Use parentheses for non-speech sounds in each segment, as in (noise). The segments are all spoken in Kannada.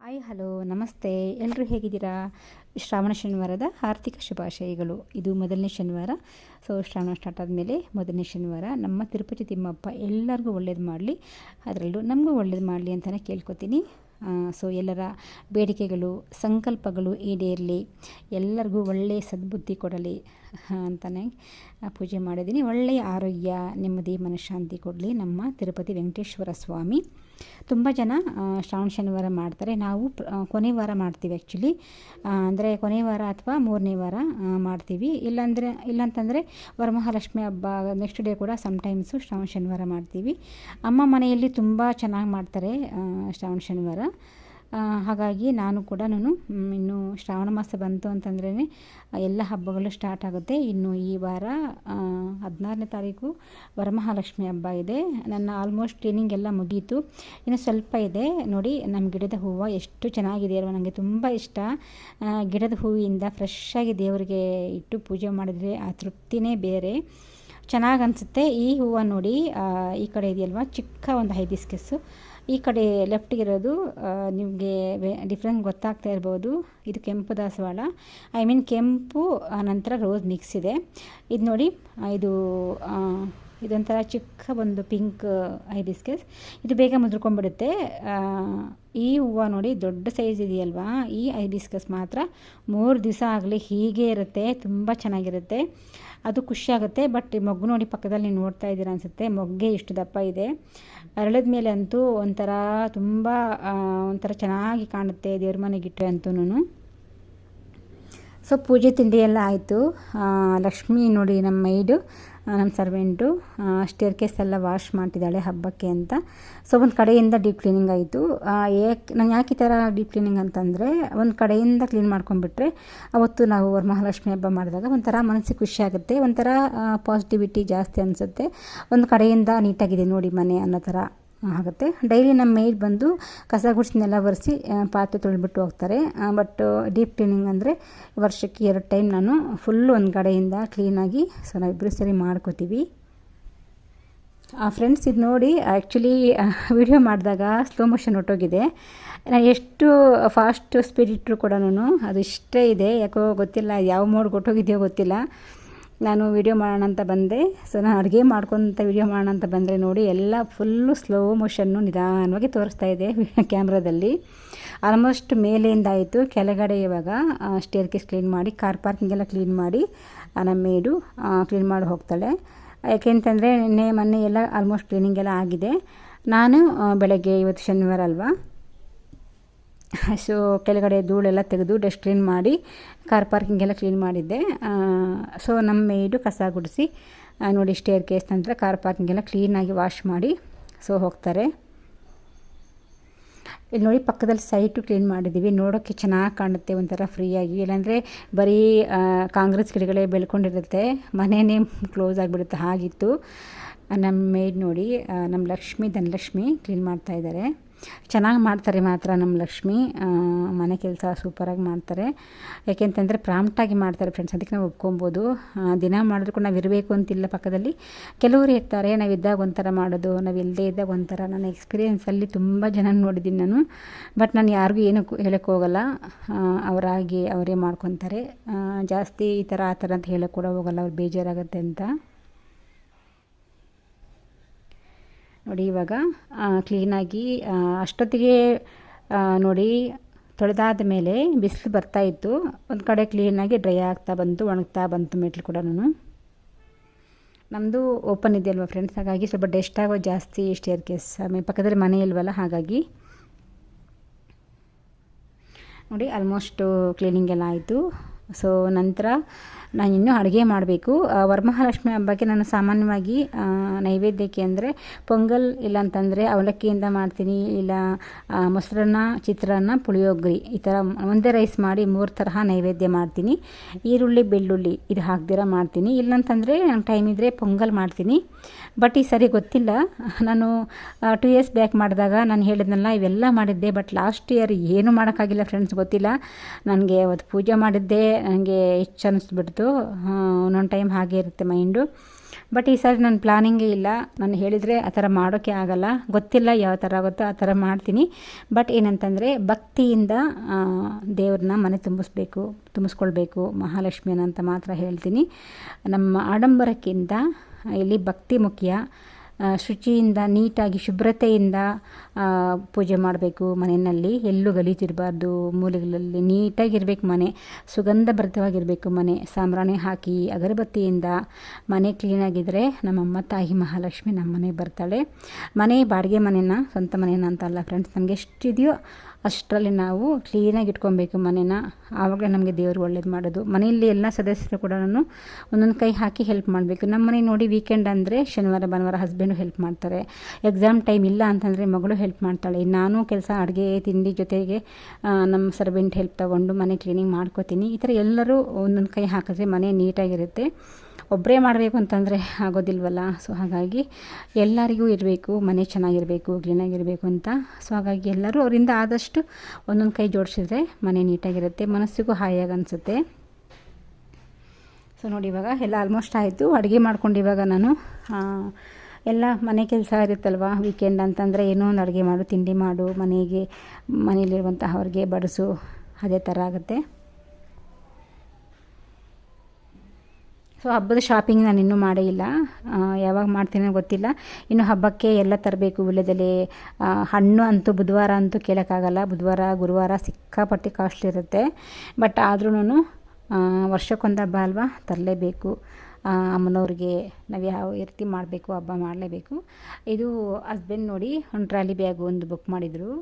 ಹಾಯ್ ಹಲೋ ನಮಸ್ತೆ. ಎಲ್ಲರೂ ಹೇಗಿದ್ದೀರಾ? ಶ್ರಾವಣ ಶನಿವಾರದ ಆರ್ಥಿಕ ಶುಭಾಶಯಗಳು. ಇದು ಮೊದಲನೇ ಶನಿವಾರ. ಸೊ ಶ್ರಾವಣ ಸ್ಟಾರ್ಟ್ ಆದಮೇಲೆ ಮೊದಲನೇ ಶನಿವಾರ. ನಮ್ಮ ತಿರುಪತಿ ತಿಮ್ಮಪ್ಪ ಎಲ್ಲರಿಗೂ ಒಳ್ಳೇದು ಮಾಡಲಿ. ಅದರಲ್ಲೂ ನಮಗೂ ಒಳ್ಳೇದು ಮಾಡಲಿ ಅಂತಲೇ ಕೇಳ್ಕೊತೀನಿ. ಸೊ ಎಲ್ಲರ ಬೇಡಿಕೆಗಳು, ಸಂಕಲ್ಪಗಳು ಈಡೇರಲಿ. ಎಲ್ಲರಿಗೂ ಒಳ್ಳೆಯ ಸದ್ಬುದ್ಧಿ ಕೊಡಲಿ. ಅಂತಲೇ ಪೂಜೆ ಮಾಡಿದ್ದೀನಿ. ಒಳ್ಳೆಯ ಆರೋಗ್ಯ, ನೆಮ್ಮದಿ, ಮನಃಶಾಂತಿ ಕೊಡಲಿ ನಮ್ಮ ತಿರುಪತಿ ವೆಂಕಟೇಶ್ವರ ಸ್ವಾಮಿ. ತುಂಬ ಜನ ಶ್ರಾವಣ ಶನಿವಾರ ಮಾಡ್ತಾರೆ. ನಾವು ಕೊನೆ ವಾರ ಮಾಡ್ತೀವಿ ಆ್ಯಕ್ಚುಲಿ ಅಂದರೆ ಕೊನೆ ವಾರ ಅಥವಾ ಮೂರನೇ ವಾರ ಮಾಡ್ತೀವಿ. ಇಲ್ಲಾಂದರೆ, ಇಲ್ಲಾಂತಂದರೆ ವರಮಹಾಲಕ್ಷ್ಮಿ ಹಬ್ಬ ನೆಕ್ಸ್ಟ್ ಡೇ ಕೂಡ ಸಮ್ಟೈಮ್ಸು ಶ್ರಾವಣ ಶನಿವಾರ ಮಾಡ್ತೀವಿ. ಅಮ್ಮ ಮನೆಯಲ್ಲಿ ತುಂಬ ಚೆನ್ನಾಗಿ ಮಾಡ್ತಾರೆ ಶ್ರಾವಣ ಶನಿವಾರ. ಹಾಗಾಗಿ ನಾನು ಕೂಡ ನಾನು ಇನ್ನು ಶ್ರಾವಣ ಮಾಸ ಬಂತು ಅಂತಂದ್ರೇ ಎಲ್ಲ ಹಬ್ಬಗಳು ಸ್ಟಾರ್ಟ್ ಆಗುತ್ತೆ. ಇನ್ನು ಈ ವಾರ ಹದಿನಾರನೇ ತಾರೀಕು ವರಮಹಾಲಕ್ಷ್ಮಿ ಹಬ್ಬ ಇದೆ. ನನ್ನ ಆಲ್ಮೋಸ್ಟ್ ಕ್ಲೀನಿಂಗ್ ಎಲ್ಲ ಮುಗೀತು. ಇನ್ನು ಸ್ವಲ್ಪ ಇದೆ. ನೋಡಿ ನಮ್ಮ ಗಿಡದ ಹೂವು ಎಷ್ಟು ಚೆನ್ನಾಗಿದೆ ಅಲ್ವ. ನನಗೆ ತುಂಬ ಇಷ್ಟ. ಗಿಡದ ಹೂವಿಂದ ಫ್ರೆಶ್ ಆಗಿ ದೇವರಿಗೆ ಇಟ್ಟು ಪೂಜೆ ಮಾಡಿದ್ರೆ ಆ ತೃಪ್ತಿನೇ ಬೇರೆ. ಚೆನ್ನಾಗಿ ಅನಿಸುತ್ತೆ ಈ ಹೂವು ನೋಡಿ ಈ ಕಡೆ ಇದೆಯಲ್ವ? ಚಿಕ್ಕ ಒಂದು ಹೈಬಿಸ್ಕಸ್ಸು ಈ ಕಡೆ ಲೆಫ್ಟಿಗಿರೋದು ನಿಮಗೆ ಡಿಫ್ರೆನ್ಸ್ ಗೊತ್ತಾಗ್ತಾ ಇರ್ಬೋದು. ಇದು ಕೆಂಪು ದಾಸವಾಳ. ಐ ಮೀನ್ ಕೆಂಪು ನಂತರ ರೋಸ್ ಮಿಕ್ಸ್ ಇದೆ. ಇದು ನೋಡಿ ಇದು ಇದೊಂಥರ ಚಿಕ್ಕ ಒಂದು ಪಿಂಕ್ ಐಬಿಸ್ಕಸ್ ಇದು ಬೇಗ ಮುದ್ರಕೊಂಡ್ಬಿಡುತ್ತೆ. ಈ ಹೂವು ನೋಡಿ ದೊಡ್ಡ ಸೈಜ್ ಇದೆಯಲ್ವಾ? ಈ ಐಬಿಸ್ಕಸ್ ಮಾತ್ರ ಮೂರು ದಿವಸ ಆಗಲಿ ಹೀಗೆ ಇರುತ್ತೆ, ತುಂಬ ಚೆನ್ನಾಗಿರುತ್ತೆ. ಅದು ಖುಷಿಯಾಗುತ್ತೆ, ಬಟ್ ಮೊಗ್ಗು ನೋಡಿ ಪಕ್ಕದಲ್ಲಿ ನೀವು ನೋಡ್ತಾ ಇದ್ದೀರಾ ಅನಿಸುತ್ತೆ. ಮೊಗ್ಗೆ ಇಷ್ಟು ದಪ್ಪ ಇದೆ. ಅರಳಿದ ಮೇಲೆ ಅಂತೂ ಒಂಥರ ತುಂಬ ಒಂಥರ ಚೆನ್ನಾಗಿ ಕಾಣುತ್ತೆ ದೇವ್ರ ಮನೆಗಿಟ್ಟರೆ ಅಂತೂ ಸೊ ಪೂಜೆ ತಿಂಡಿ ಎಲ್ಲ ಆಯಿತು. ಲಕ್ಷ್ಮಿ ನೋಡಿ ನಮ್ಮ ಮೈಡು. ನಮ್ಮ ಸರ್ವೆಂಟು ಸ್ಟೇರ್ ಕೇಸ್ ಎಲ್ಲ ವಾಶ್ ಮಾಡ್ತಿದ್ದಾಳೆ ಹಬ್ಬಕ್ಕೆ ಅಂತ. ಸೊ ಒಂದು ಕಡೆಯಿಂದ ಡೀಪ್ ಕ್ಲೀನಿಂಗ್ ಆಯಿತು. ಏಕೆ ನಾನು ಯಾಕೆ ಈ ಥರ ಡೀಪ್ ಕ್ಲೀನಿಂಗ್ ಅಂತಂದರೆ, ಒಂದು ಕಡೆಯಿಂದ ಕ್ಲೀನ್ ಮಾಡ್ಕೊಂಡ್ಬಿಟ್ರೆ, ಅವತ್ತು ನಾವು ವರಮಹಾಲಕ್ಷ್ಮಿ ಹಬ್ಬ ಮಾಡಿದಾಗ ಒಂಥರ ಮನಸ್ಸಿಗೆ ಖುಷಿ ಆಗುತ್ತೆ, ಒಂಥರ ಪಾಸಿಟಿವಿಟಿ ಜಾಸ್ತಿ ಅನಿಸುತ್ತೆ. ಒಂದು ಕಡೆಯಿಂದ ನೀಟಾಗಿದೆ ನೋಡಿ ಮನೆ ಅನ್ನೋ ಥರ ಆಗುತ್ತೆ. ಡೈಲಿ ನಮ್ಮ ಮೇಡ್ ಬಂದು ಕಸ ಗುಡಿಸಿನೆಲ್ಲ ಒರೆಸಿ ಪಾತ್ರೆ ತೊಳೆದ್ಬಿಟ್ಟು ಹೋಗ್ತಾರೆ. ಬಟ್ ಡೀಪ್ ಕ್ಲೀನಿಂಗ್ ಅಂದರೆ ವರ್ಷಕ್ಕೆ ಎರಡು ಟೈಮ್ ನಾನು ಫುಲ್ ಒಂದು ಕಡೆಯಿಂದ ಕ್ಲೀನಾಗಿ ಸೊ ನಾವಿಬ್ಬರು ಸರಿ ಮಾಡ್ಕೋತೀವಿ. ಫ್ರೆಂಡ್ಸ್ ಇದು ನೋಡಿ ಆ್ಯಕ್ಚುಲಿ ವಿಡಿಯೋ ಮಾಡಿದಾಗ ಸ್ಲೋ ಮೋಷನ್ ಹೊಟ್ಟೋಗಿದೆ. ನಾನು ಎಷ್ಟು ಫಾಸ್ಟ್ ಸ್ಪೀಡ್ ಇಟ್ಟರು ಕೂಡ ಅದು ಇಷ್ಟೇ ಇದೆ. ಯಾಕೋ ಗೊತ್ತಿಲ್ಲ, ಯಾವ ಮೋಡ್ಗೆ ಕೊಟ್ಟೋಗಿದೆಯೋ ಗೊತ್ತಿಲ್ಲ. ನಾನು ವಿಡಿಯೋ ಮಾಡೋಣ ಅಂತ ಬಂದೆ. ಸೊ ನಾನು ಅಡುಗೆ ಮಾಡ್ಕೊತ ವಿಡಿಯೋ ಮಾಡೋಣ ಅಂತ ಬಂದರೆ ನೋಡಿ, ಎಲ್ಲ ಫುಲ್ಲು ಸ್ಲೋ ಮೋಷನ್ನು ನಿಧಾನವಾಗಿ ತೋರಿಸ್ತಾ ಇದೆ (laughs) ಕ್ಯಾಮ್ರಾದಲ್ಲಿ ಆಲ್ಮೋಸ್ಟ್ ಮೇಲೆಯಿಂದ ಆಯಿತು. ಕೆಳಗಡೆ ಇವಾಗ ಸ್ಟೇರ್ ಕೇಸ್ ಕ್ಲೀನ್ ಮಾಡಿ ಕಾರ್ ಪಾರ್ಕಿಂಗೆಲ್ಲ ಕ್ಲೀನ್ ಮಾಡಿ ನಮ್ಮ ಮೇಡು ಕ್ಲೀನ್ ಮಾಡಿ ಹೋಗ್ತಾಳೆ. ಯಾಕೆಂತಂದರೆ ನಿನ್ನೆ, ಮೊನ್ನೆ ಎಲ್ಲ ಆಲ್ಮೋಸ್ಟ್ ಕ್ಲೀನಿಂಗ್ ಎಲ್ಲ ಆಗಿದೆ. ನಾನು ಬೆಳಗ್ಗೆ ಇವತ್ತು ಶನಿವಾರ ಅಲ್ವಾ? (laughs) ಸೊ ಕೆಳಗಡೆ ಧೂಳೆಲ್ಲ ತೆಗೆದು ಡಸ್ಟ್ ಕ್ಲೀನ್ ಮಾಡಿ ಕಾರ್ ಪಾರ್ಕಿಂಗ್ ಎಲ್ಲ ಕ್ಲೀನ್ ಮಾಡಿದ್ದೆ. ಸೊ ನಮ್ಮ ಮೇಯ್ಡು ಕಸ ಗುಡಿಸಿ ನೋಡಿ ಸ್ಟೇರ್ ಕೇಸ್ ನಂತರ ಕಾರ್ ಪಾರ್ಕಿಂಗ್ ಎಲ್ಲ ಕ್ಲೀನಾಗಿ ವಾಶ್ ಮಾಡಿ ಸೊ ಹೋಗ್ತಾರೆ. ಇಲ್ಲಿ ನೋಡಿ ಪಕ್ಕದಲ್ಲಿ ಸೈಟು ಕ್ಲೀನ್ ಮಾಡಿದ್ದೀವಿ. ನೋಡೋಕ್ಕೆ ಚೆನ್ನಾಗಿ ಕಾಣುತ್ತೆ, ಒಂಥರ ಫ್ರೀಯಾಗಿ ಇಲ್ಲಾಂದರೆ ಬರೀ ಕಾಂಗ್ರೆಸ್ ಗಿಡಗಳೇ ಬೆಳ್ಕೊಂಡಿರುತ್ತೆ. ಮನೆಯೇ ಕ್ಲೋಸ್ (laughs) ಆಗಿಬಿಡುತ್ತೆ, ಹಾಗಿತ್ತು. ನಮ್ಮ ಮೇಡ್ ನೋಡಿ ನಮ್ಮ ಲಕ್ಷ್ಮಿ, ಧನಲಕ್ಷ್ಮಿ ಕ್ಲೀನ್ ಮಾಡ್ತಾ ಇದ್ದಾರೆ ಚೆನ್ನಾಗಿ ಮಾಡ್ತಾರೆ ಮಾತ್ರ ನಮ್ಮ ಲಕ್ಷ್ಮಿ. ಮನೆ ಕೆಲಸ ಸೂಪರಾಗಿ ಮಾಡ್ತಾರೆ. ಯಾಕೆಂತಂದರೆ ಪ್ರಾಂಪ್ಟಾಗಿ ಮಾಡ್ತಾರೆ ಫ್ರೆಂಡ್ಸ್ ಅದಕ್ಕೆ ನಾವು ಒಪ್ಕೊಬೋದು. ದಿನ ಮಾಡಿದ್ರು ಕೂಡ ನಾವು ಇರಬೇಕು ಅಂತಿಲ್ಲ ಪಕ್ಕದಲ್ಲಿ. ಕೆಲವರು ಇರ್ತಾರೆ, ನಾವು ಇದ್ದಾಗ ಒಂಥರ ಮಾಡೋದು, ನಾವು ಇಲ್ಲದೇ ಇದ್ದಾಗ ಒಂಥರ. ನನ್ನ ಎಕ್ಸ್ಪೀರಿಯೆನ್ಸಲ್ಲಿ ತುಂಬ ಜನ ನೋಡಿದ್ದೀನಿ ನಾನು. ಬಟ್ ನಾನು ಯಾರಿಗೂ ಏನೂ ಹೇಳೋಕ್ಕೆ ಹೋಗಲ್ಲ. ಅವರಾಗಿ ಅವರೇ ಮಾಡ್ಕೊತಾರೆ. ಜಾಸ್ತಿ ಈ ಥರ ಆ ಥರ ಅಂತ ಹೇಳೋಕ್ಕೆ ಕೂಡ ಹೋಗಲ್ಲ. ಅವ್ರು ಬೇಜಾರಾಗುತ್ತೆ ಅಂತ. ನೋಡಿ, ಇವಾಗ ಕ್ಲೀನಾಗಿ ಅಷ್ಟೊತ್ತಿಗೆ ನೋಡಿ, ತೊಳೆದಾದ ಮೇಲೆ ಬಿಸಿಲು ಬರ್ತಾಯಿತ್ತು ಒಂದು ಕಡೆ ಕ್ಲೀನಾಗಿ ಡ್ರೈ ಆಗ್ತಾ ಬಂತು, ಒಣಗ್ತಾ ಬಂತು ಮೆಟ್ಲು ಕೂಡ ನಮ್ಮದು ಓಪನ್ ಇದೆಯಲ್ವ ಫ್ರೆಂಡ್ಸ್ ಹಾಗಾಗಿ ಸ್ವಲ್ಪ ಡೆಸ್ಟ್ ಆಗೋ ಜಾಸ್ತಿ ಸ್ಟೇರ್ ಕೇಸ್ ಪಕ್ಕದಲ್ಲಿ ಮನೆ ಇಲ್ವಲ್ಲ, ಹಾಗಾಗಿ. ನೋಡಿ ಆಲ್ಮೋಸ್ಟು ಕ್ಲೀನಿಂಗ್ ಎಲ್ಲ ಆಯಿತು. ಸೊ ನಂತರ ನಾನು ಇನ್ನೂ ಅಡುಗೆ ಮಾಡಬೇಕು. ವರಮಹಾಲಕ್ಷ್ಮಿ ಹಬ್ಬಕ್ಕೆ ನಾನು ಸಾಮಾನ್ಯವಾಗಿ ನೈವೇದ್ಯಕ್ಕೆ ಅಂದರೆ ಪೊಂಗಲ್ ಇಲ್ಲ ಅಂತಂದರೆ ಅವಲಕ್ಕಿಯಿಂದ ಮಾಡ್ತೀನಿ, ಇಲ್ಲ ಮೊಸರನ್ನ, ಚಿತ್ರಾನ್ನ, ಪುಳಿಯೋಗ್ರಿ ಈ ಥರ ಒಂದೇ ರೈಸ್ ಮಾಡಿ ಮೂರು ತರಹ ನೈವೇದ್ಯ ಮಾಡ್ತೀನಿ. ಈರುಳ್ಳಿ, ಬೆಳ್ಳುಳ್ಳಿ ಇದು ಹಾಕ್ದಿರ ಮಾಡ್ತೀನಿ. ಇಲ್ಲಂತಂದರೆ ನಂಗೆ ಟೈಮ್ ಇದ್ದರೆ ಪೊಂಗಲ್ ಮಾಡ್ತೀನಿ. ಬಟ್ ಈ ಸರಿ ಗೊತ್ತಿಲ್ಲ. ನಾನು ಟು ಇಯರ್ಸ್ ಬ್ಯಾಕ್ ಮಾಡಿದಾಗ ನಾನು ಹೇಳಿದ್ನಲ್ಲ, ಇವೆಲ್ಲ ಮಾಡಿದ್ದೆ ಬಟ್ ಲಾಸ್ಟ್ ಇಯರ್ ಏನು ಮಾಡೋಕ್ಕಾಗಿಲ್ಲ ಫ್ರೆಂಡ್ಸ್ ಗೊತ್ತಿಲ್ಲ. ನನಗೆ ಅವತ್ತು ಪೂಜೆ ಮಾಡಿದ್ದೆ ನನಗೆ ಹೆಚ್ಚು ಅನ್ನಿಸ್ಬಿಡ್ತು ಒಂದೊಂದು ಟೈಮ್ ಹಾಗೆ ಇರುತ್ತೆ ಮೈಂಡು ಬಟ್ ಈ ಸಾರಿ ನನ್ನ ಪ್ಲಾನಿಂಗೇ ಇಲ್ಲ. ನಾನು ಹೇಳಿದರೆ ಆ ಥರ ಮಾಡೋಕ್ಕೆ ಆಗಲ್ಲ. ಗೊತ್ತಿಲ್ಲ ಯಾವ ಥರ ಆಗುತ್ತೋ ಆ ಥರ ಮಾಡ್ತೀನಿ. ಬಟ್ ಏನಂತಂದರೆ ಭಕ್ತಿಯಿಂದ ದೇವ್ರನ್ನ ಮನೆ ತುಂಬಿಸ್ಬೇಕು, ತುಂಬಿಸ್ಕೊಳ್ಬೇಕು, ಮಹಾಲಕ್ಷ್ಮಿಯನ್ನ ಅಂತ ಮಾತ್ರ ಹೇಳ್ತೀನಿ. ನಮ್ಮ ಆಡಂಬರಕ್ಕಿಂತ ಇಲ್ಲಿ ಭಕ್ತಿ ಮುಖ್ಯ ಶುಚಿಯಿಂದ, ನೀಟಾಗಿ ಶುಭ್ರತೆಯಿಂದ ಪೂಜೆ ಮಾಡಬೇಕು ಮನೆಯಲ್ಲಿ. ಎಲ್ಲೂ ಗಲೀಜಿರಬಾರ್ದು, ಮೂಲೆಗಳಲ್ಲಿ ನೀಟಾಗಿರ್ಬೇಕು ಮನೆ, ಸುಗಂಧಭರಿತವಾಗಿರಬೇಕು ಮನೆ, ಸಾಂಬ್ರಾಣಿ ಹಾಕಿ ಅಗರಬತ್ತಿಯಿಂದ ಮನೆ ಕ್ಲೀನಾಗಿದ್ದರೆ ನಮ್ಮಮ್ಮ, ತಾಯಿ ಮಹಾಲಕ್ಷ್ಮಿ ನಮ್ಮ ಮನೆಗೆ ಬರ್ತಾಳೆ. ಮನೆ, ಬಾಡಿಗೆ ಮನೆನ, ಸ್ವಂತ ಮನೆಯನ್ನು ಅಂತ ಅಲ್ಲ ಫ್ರೆಂಡ್ಸ್ ನಮಗೆ ಎಷ್ಟಿದೆಯೋ ಅಷ್ಟರಲ್ಲಿ ನಾವು ಕ್ಲೀನಾಗಿ ಇಟ್ಕೊಬೇಕು ಮನೇನ. ಆವಾಗ ನಮಗೆ ದೇವರು ಒಳ್ಳೇದು ಮಾಡೋದು. ಮನೆಯಲ್ಲಿ ಎಲ್ಲ ಸದಸ್ಯರು ಕೂಡ ಒಂದೊಂದು ಕೈ ಹಾಕಿ ಹೆಲ್ಪ್ ಮಾಡಬೇಕು. ನಮ್ಮ ಮನೆ ನೋಡಿ ವೀಕೆಂಡ್ ಅಂದರೆ ಶನಿವಾರ, ಭಾನುವಾರ ಹಸ್ಬೆಂಡು ಹೆಲ್ಪ್ ಮಾಡ್ತಾರೆ. ಎಕ್ಸಾಮ್ ಟೈಮ್ ಇಲ್ಲ ಅಂತಂದರೆ ಮಗಳು ಹೆಲ್ಪ್ ಮಾಡ್ತಾಳೆ. ನಾನು ಕೆಲಸ ಅಡುಗೆ, ತಿಂಡಿ ಜೊತೆಗೆ ನಮ್ಮ ಸರ್ವೆಂಟ್ ಹೆಲ್ಪ್ ತೊಗೊಂಡು ಮನೆ ಕ್ಲೀನಿಂಗ್ ಮಾಡ್ಕೋತೀನಿ. ಈ ಥರ ಎಲ್ಲರೂ ಒಂದೊಂದು ಕೈ ಹಾಕಿದ್ರೆ ಮನೆ ನೀಟಾಗಿರುತ್ತೆ ಒಬ್ಬರೇ ಮಾಡಬೇಕು ಅಂತಂದರೆ ಆಗೋದಿಲ್ವಲ್ಲ? ಸೊ ಹಾಗಾಗಿ ಎಲ್ಲರಿಗೂ ಇರಬೇಕು, ಮನೆ ಚೆನ್ನಾಗಿರಬೇಕು, ಕ್ಲೀನಾಗಿರಬೇಕು ಅಂತ. ಸೊ ಹಾಗಾಗಿ ಎಲ್ಲರೂ ಅವರಿಂದ ಆದಷ್ಟು ಒಂದೊಂದು ಕೈ ಜೋಡಿಸಿದ್ರೆ ಮನೆ ನೀಟಾಗಿರುತ್ತೆ, ಮನಸ್ಸಿಗೂ ಹಾಯಾಗಿ ಅನಿಸುತ್ತೆ. ಸೊ ನೋಡಿ ಇವಾಗ ಎಲ್ಲ ಆಲ್ಮೋಸ್ಟ್ ಆಯಿತು. ಅಡುಗೆ ಮಾಡ್ಕೊಂಡು ಇವಾಗ ನಾನು ಎಲ್ಲ ಮನೆ ಕೆಲಸ ಇರುತ್ತಲ್ವ? ವೀಕೆಂಡ್ ಅಂತಂದರೆ ಏನೋ ಒಂದು ಅಡುಗೆ ಮಾಡು, ತಿಂಡಿ ಮಾಡು, ಮನೆಗೆ ಮನೆಯಲ್ಲಿರುವಂತಹವ್ರಿಗೆ ಬಡಿಸು, ಅದೇ ಥರ ಆಗುತ್ತೆ. ಸೊ ಹಬ್ಬದ ಶಾಪಿಂಗ್ ನಾನು ಇನ್ನೂ ಮಾಡೇ ಇಲ್ಲ. ಯಾವಾಗ ಮಾಡ್ತೀನಿ ಗೊತ್ತಿಲ್ಲ. ಇನ್ನು ಹಬ್ಬಕ್ಕೆ ಎಲ್ಲ ತರಬೇಕು ವಿಳ್ಯದೆಲೆ ಹಣ್ಣು ಅಂತೂ ಬುಧವಾರ ಅಂತೂ ಕೇಳೋಕ್ಕಾಗಲ್ಲ. ಬುಧವಾರ, ಗುರುವಾರ ಸಿಕ್ಕಾಪಟ್ಟೆ ಕಾಸ್ಟ್ಲಿ ಇರುತ್ತೆ. ಬಟ್ ಆದ್ರೂ ವರ್ಷಕ್ಕೊಂದು ಹಬ್ಬ ಅಲ್ವಾ? ತರಲೇಬೇಕು. ಅಮ್ಮನವ್ರಿಗೆ ನಾವು ಯಾವ ರೀತಿ ಮಾಡಬೇಕು, ಹಬ್ಬ ಮಾಡಲೇಬೇಕು. ಇದು ಹಸ್ಬೆಂಡ್ ನೋಡಿ ಒಂದು ಟ್ರಾಲಿ ಬ್ಯಾಗು ಒಂದು ಬುಕ್ ಮಾಡಿದರು.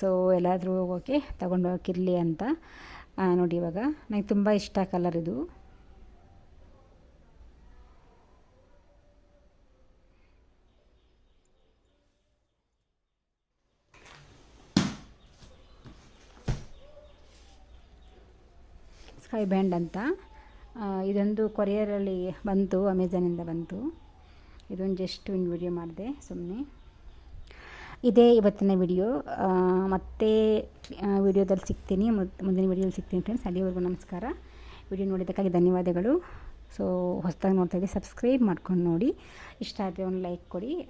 ಸೊ ಎಲ್ಲಾದರೂ ಹೋಗೋಕ್ಕೆ ತಗೊಂಡು ಹೋಗಿರಲಿ ಅಂತ. ನೋಡಿ ಇವಾಗ. ನನಗೆ ತುಂಬ ಇಷ್ಟ ಕಲರ್ ಇದು. ಸ್ಕೈ ಬ್ಯಾಂಡ್ ಅಂತ. ಇದೊಂದು ಕೊರಿಯರಲ್ಲಿ ಬಂತು ಅಮೆಝಾನಿಂದ ಬಂತು. ಇದೊಂದು ಜಸ್ಟ್ ಒಂದು ವಿಡಿಯೋ ಮಾಡಿದೆ ಸುಮ್ಮನೆ ಇದೇ ಇವತ್ತಿನ ವಿಡಿಯೋ ಮತ್ತೆ ವಿಡಿಯೋದಲ್ಲಿ ಸಿಗ್ತೀನಿ. ಮುದ್- ಮುಂದಿನ ವಿಡಿಯೋದಲ್ಲಿ ಸಿಗ್ತೀನಿ ಫ್ರೆಂಡ್ಸ್ ಅಲ್ಲಿವರೆಗೂ ನಮಸ್ಕಾರ. ವಿಡಿಯೋ ನೋಡಿದ್ದಕ್ಕಾಗಿ ಧನ್ಯವಾದಗಳು. ಸೊ ಹೊಸದಾಗಿ ನೋಡ್ತಾ ಇದ್ದೀವಿ ಸಬ್ಸ್ಕ್ರೈಬ್ ಮಾಡ್ಕೊಂಡು ನೋಡಿ. ಇಷ್ಟ ಆದರೆ ಒಂದು ಲೈಕ್ ಕೊಡಿ.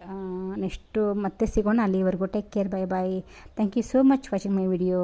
ನೆಕ್ಸ್ಟು ಮತ್ತೆ ಸಿಗೋಣ. ಅಲ್ಲಿವರೆಗೂ take care bye bye thank you so much watching my video